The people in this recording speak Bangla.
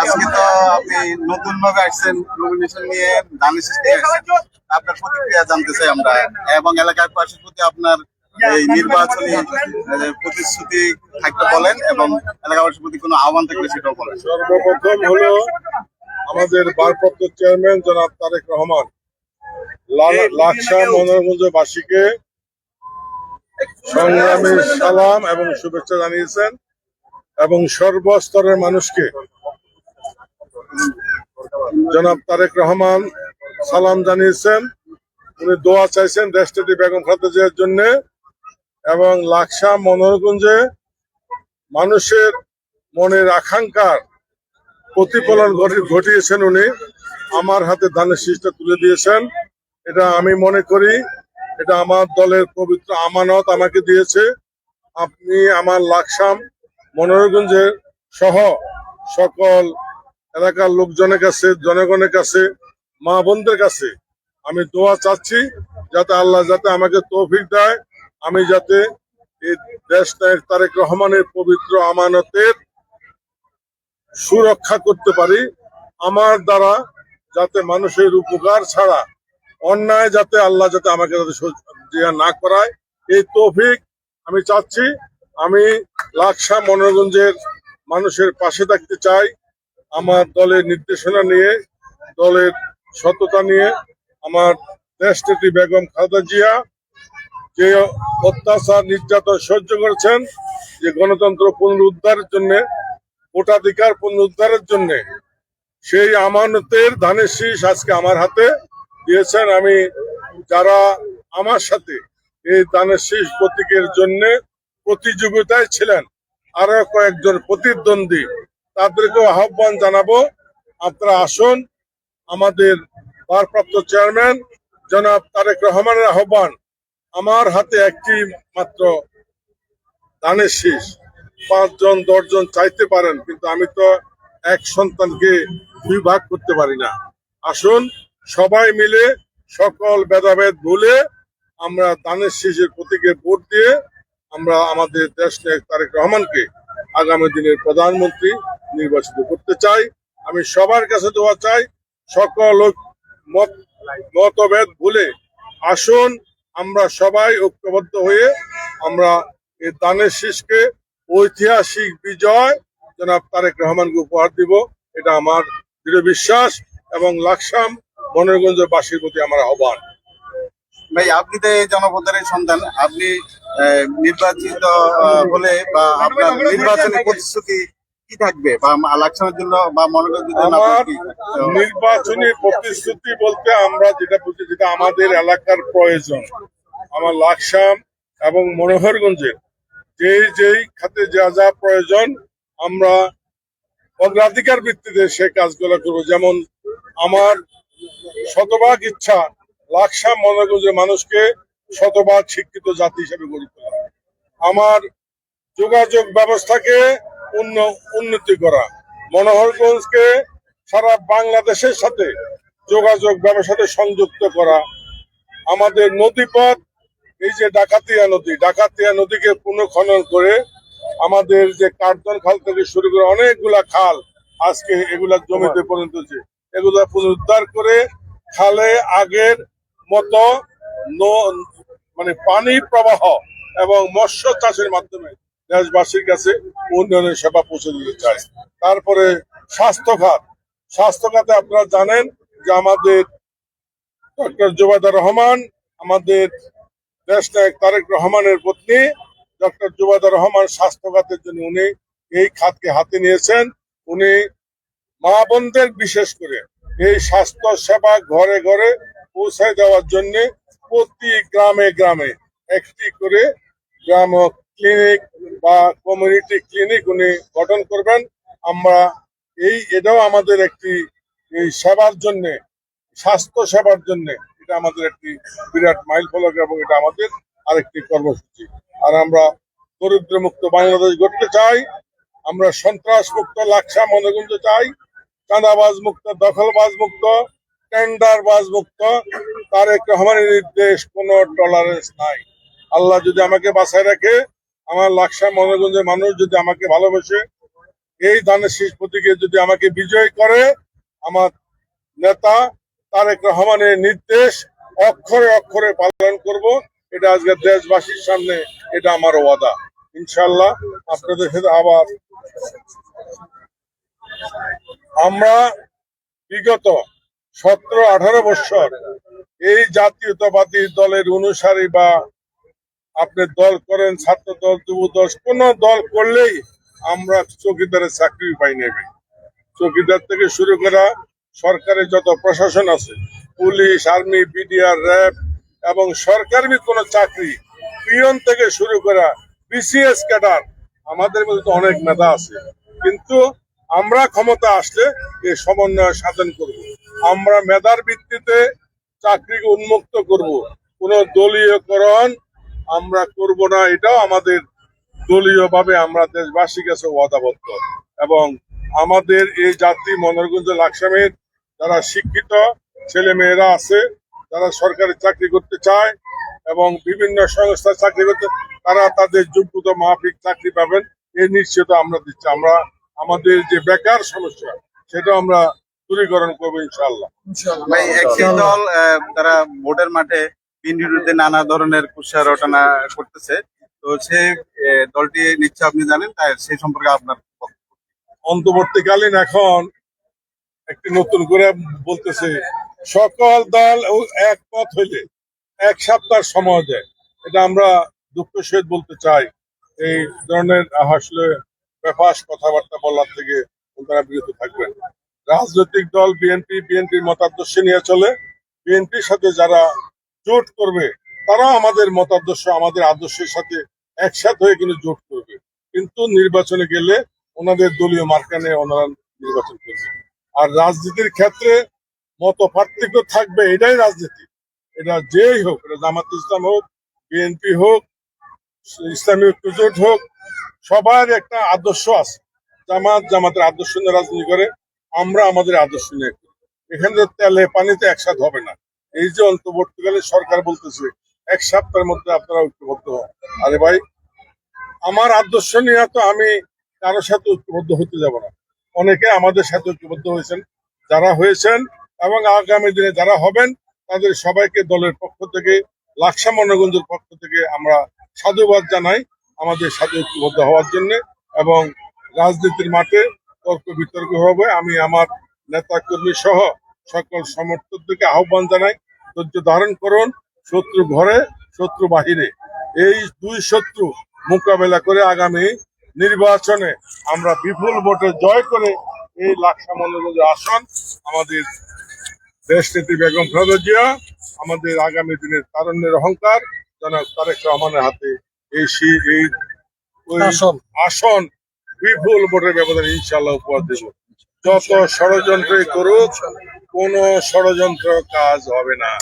আজকে তো আপনি নতুন ভাবে আসছেন নমিনেশন নিয়ে ধানের শীষ নিয়ে আসছেন আপনার প্রতিক্রিয়া জানতে চাই আমরা। এবং এলাকার পাশের প্রতি আপনার এই নির্বাচনী প্রতিশ্রুতি থাকতে বলেন এবং এলাকাবাসীর প্রতি কোনো আহ্বান থাকলে সেটাও বলেন। সর্বপ্রথম হলো আমাদের ভারপ্রাপ্ত চেয়ারম্যান জনাব তারেক রহমান লাকসা মনোরঞ্জবাসীকে সংগ্রামের সালাম এবং শুভেচ্ছা জানিয়েছেন এবং সর্বস্তরের মানুষকে জনাব তারেক রহমান সালাম জানিয়েছেন। উনি দোয়া চাইছেন দেশটি বেগম খালেদা জিয়ার জন্য এবং লাকসা মনোরগঞ্জে মানুষের মনের আকাঙ্ক্ষার প্রতিফলন ঘটি- ঘটিয়েছেন উনি। আমার হাতে ধানের শীষটা তুলে দিয়েছেন। এটা আমি মনে করি, এটা আমার দলের পবিত্র আমানত আমাকে দিয়েছে। আপনি আমার লাকসাম মনোরগঞ্জের সহ সকল এলাকার লোকজনের কাছে, জনগণের কাছে, মা বোনদের কাছে আমি দোয়া চাচ্ছি যাতে আল্লাহ যাতে আমাকে তৌফিক দেয়। আমি যাতে এই দেশ নায়ক তারেক রহমানের পবিত্র আমানতের সুরক্ষা করতে পারি। আমার দ্বারা যাতে মানুষের উপকার ছাড়া, অন্যায় যাতে আল্লাহ যাতে আমাকে যাতে না করায়, এই তৌফিক আমি চাচ্ছি। আমি লাকসা মনোরঞ্জের মানুষের পাশে থাকতে চাই। আমার দলের নির্দেশনা নিয়ে, দলের সততা নিয়ে আমার দেশটি বেগম খালেদা জিয়া যে অত্যাচার, নির্যাতন সহ্য করেছেন, যে গণতন্ত্র পুনরুদ্ধারের জন্য, ভোটাধিকার পুনরুদ্ধারের জন্য, সেই আমানতের ধানের শীষ আজকে আমার হাতে দিয়েছেন। আমি যারা আমার সাথে এই ধানের শীষ প্রতীকের জন্য প্রতিযোগিতায় ছিলেন, আরও কয়েকজন প্রতিদ্বন্দ্বী তাদেরকেও আহ্বান জানাব। আপনারা আসুন। আমাদের ভারপ্রাপ্ত চেয়ারম্যান জনাব তারেক রহমানের আহ্বান। আমার হাতে একটি মাত্র ধানের শীষ। পাঁচজন, দশজন চাইতে পারেন, কিন্তু আমি তো এক সন্তানকে দুই ভাগ করতে পারি না। আসুন, সবাই মিলে সকল ভেদাভেদ ভুলে আমরা দানের শীষের প্রতীকে ভোট দিয়ে আমরা আমাদের দেশ তারেক রহমানকে আগামী দিনের প্রধানমন্ত্রী নির্বাচিত করতে চাই। আমি সবার কাছে দোয়া চাই, সকল মত, মতভেদ ভুলে আসুন, আমরা সবাই ঐক্যবদ্ধ হয়ে আমরা এই দানের শীষকে ঐতিহাসিক বিজয় জনাব তারেক রহমানকে উপহার দিব। এটা আমার দৃঢ় বিশ্বাস এবং লাকসাম মনোরগঞ্জবাসীর প্রতি আমার আহ্বান। ভাই, আপনি তো জনপদের সন্তান। আপনি নির্বাচিত হলে বা আপনার নির্বাচনী প্রতিশ্রুতি কি থাকবে? বা লাকসামের জন্য বা আহ, নির্বাচনী প্রতিশ্রুতি বলতে আমরা যেটা বুঝি যেটা আমাদের এলাকার প্রয়োজন। আমার লাকসাম এবং মনোহরগঞ্জের যেই যেই খাতে যা যা প্রয়োজন আমরা অগ্রাধিকার ভিত্তিতে সে কাজগুলো করব। যেমন আমার শতভাগ ইচ্ছা লাকসাম মনোহরগঞ্জের মানুষকে শতভাগ শিক্ষিত জাতি হিসেবে গড়ে তোলা। আমার যোগাযোগ ব্যবস্থাকে উন্ন- উন্নতি করা। মনোহরগঞ্জকে সারা বাংলাদেশের সাথে যোগাযোগ ব্যবসাতে সংযুক্ত করা। আমাদের নদীপথ, এই যে ডাকাতিয়া নদী, ডাকাতিয়া নদীকে পুনঃখনন করে আমাদের যে কার্জন খাল থেকে শুরু করে অনেকগুলা খাল আজকে এগুলা জমিতে পরিণত হচ্ছে এগুলা পুনরুদ্ধার করে খালে আগের মতো মানে পানি প্রবাহ এবং মৎস্য চাষের মাধ্যমে দেশবাসীর কাছে উন্নয়নের সেবা পৌঁছে দিতে চায় তারপরে স্বাস্থ্য খাত স্বাস্থ্য খাতে আপনারা জানেন যে আমাদের ডক্টর জুবাদা রহমান, আমাদের দেশ নায়ক তারেক রহমানের পত্নী ডক্টর জুবাদা রহমান স্বাস্থ্য খাতের জন্য উনি এই খাতকে হাতে নিয়েছেন। উনি মা বোনদের বিশেষ করে এই স্বাস্থ্য সেবা ঘরে ঘরে পৌঁছে দেওয়ার জন্য প্রতি গ্রামে গ্রামে একটি করে গ্রাম ক্লিনিক বা কমিউনিটি ক্লিনিক উনি গঠন করবেন। আমরা এই, এটাও আমাদের একটি সেবার জন্য, স্বাস্থ্য সেবার জন্য এটা আমাদের একটি বিরাট মাইল ফলক এবং এটা আমাদের আরেকটি কর্মসূচি। আর আমরা দরিদ্র মুক্ত বাংলাদেশ গড়তে চাই, আমরা সন্ত্রাস মুক্ত লাকসা মনোগঞ্জ চাই চাঁদাবাজ মুক্ত দখলবাজ মুক্ত টেন্ডারবাজ মুক্ত তারেক রহমানের নির্দেশ, কোনো টলারেন্স নাই। আল্লাহ যদি আমাকে বাঁচায় রাখে, আমার লাকসা মনোগঞ্জের মানুষ যদি আমাকে ভালোবাসে, এই দানের শীষ প্রতীকে যদি আমাকে বিজয় করে, আমার নেতা তারেক রহমানের নির্দেশ অক্ষরে অক্ষরে পালন করব। এটা আজকে দেশবাসীর সামনে, এটা আমার ওয়াদা। ইনশাল্লাহ আপনাদের সাথে আবার আমরা বিগত সতেরো, আঠারো বছর এই জাতীয়তাবাদী দলের অনুসারী বা আপনি দল করেন, ছাত্র দল, যুব দল, কোন দল করলেই আমরা চৌকিদারের চাকরি পাই নেবে চৌকিদার থেকে শুরু করা সরকারের যত প্রশাসন আছে, পুলিশ, আর্মি, বিডিআর, র্যাব এবং সরকারি কোনো চাকরি, পিয়ন থেকে শুরু করা বিসিএস ক্যাডার, আমাদের মধ্যে তো অনেক মেধা আছে। কিন্তু আমরা ক্ষমতা আসলে এই সমন্বয় সাধন করব। আমরা মেধার ভিত্তিতে চাকরিকে উন্মুক্ত করব। কোন দলীয়করণ আমরা করব না, এটাও আমাদের দলীয়ভাবে আমরা দেশবাসীর কাছে ওয়াদাবদ্ধ এবং আমাদের এই জাতি মনোরগঞ্জ লাকসামের যারা শিক্ষিত ছেলে মেয়েরা আছে, যারা সরকারি চাকরি করতে চায় এবং বিভিন্ন সংস্থায় চাকরি করতে, তারা তাদের যোগ্যতা মাফিক চাকরি পাবেন। এই নিশ্চিত আমরা দিচ্ছি। আমরা, আমাদের যে বেকার সমস্যা সেটা আমরা দূরীকরণ করব ইনশাল্লাহ ভাই একটি দল আহ, তারা ভোটের মাঠে বিএনপির বিরুদ্ধে নানা ধরনের কুৎসা রটনা করতেছে। তো সেই আহ, দলটি নিচ্ছে আপনি জানেন তাই সেই সম্পর্কে আপনার। অন্তর্বর্তীকালীন এখন একটি নতুন করে বলতেছে সকল দল ও এক পথ হইলে এক সপ্তাহ সময় দেয়। এটা আমরা দুঃখ সহিত বলতে চাই। এই ধরনের আসলে বেফাস কথাবার্তা বলার থেকে তারা বিরত থাকবেন। রাজনৈতিক দল, বিএনপি, বিএনপির মতাদর্শ নিয়ে চলে। বিএনপির সাথে যারা জোট করবে, তারাও আমাদের মতাদর্শ, আমাদের আদর্শের সাথে একসাথ হয়ে কিন্তু জোট করবে। কিন্তু নির্বাচনে গেলে ওনাদের দলীয় মার্কানে ওনারা নির্বাচন করবে। আর রাজনীতির ক্ষেত্রে মত পার্থক্য থাকবে, এটাই রাজনীতি। এটা যেই হোক, এটা জামাত ইসলাম হোক, বিএনপি হোক, ইসলামী ঐক্যজোট হোক, সবার একটা আদর্শ আছে। জামাত জামাতের আদর্শ নিয়ে রাজনীতি করে আমরা আমাদের আদর্শ নিয়ে। এখানে তেলে পানিতে একসাথে হবে না। এই যে অন্তর্বর্তীকালে সরকার বলতেছে, এক সপ্তাহের মধ্যে আপনারা ঐক্যবদ্ধ হন। আরে ভাই, আমার আদর্শ নিয়ে তো আমি কারোর সাথে ঐক্যবদ্ধ হতে যাব না। অনেকে আমাদের সাথে ঐক্যবদ্ধ হয়েছেন, যারা হয়েছেন এবং আগামী দিনে যারা হবেন, তাদের সবাইকে দলের পক্ষ থেকে, লাকসা মনোগঞ্জের পক্ষ থেকে আমরা সাধুবাদ জানাই আমাদের সাথে ঐক্যবদ্ধ হওয়ার জন্য এবং রাজনীতির মাঠে তর্ক বিতর্ক হবে আমি আমার নেতা কর্মী সহ সকল সমর্থকদেরকে আহ্বান জানাই ধৈর্য ধারণ করুন শত্রু ঘরে শত্রু বাহিরে এই দুই শত্রু মোকাবেলা করে আগামী নির্বাচনে আমরা বিপুল ভোটে জয় করে এই লাকসা মনোরঞ্জ আসন আমাদের দেশ নেত্রী বেগম জিয়া আমাদের আগামী দিনের তারুণ্যের অহংকার জনাব তারেক রহমানের হাতে এই এই আসন। বিপুল ভোটের ব্যবধান ইনশাল্লাহ উপহার দেব। যত ষড়যন্ত্রই করুক কোন ষড়যন্ত্র কাজ হবে না।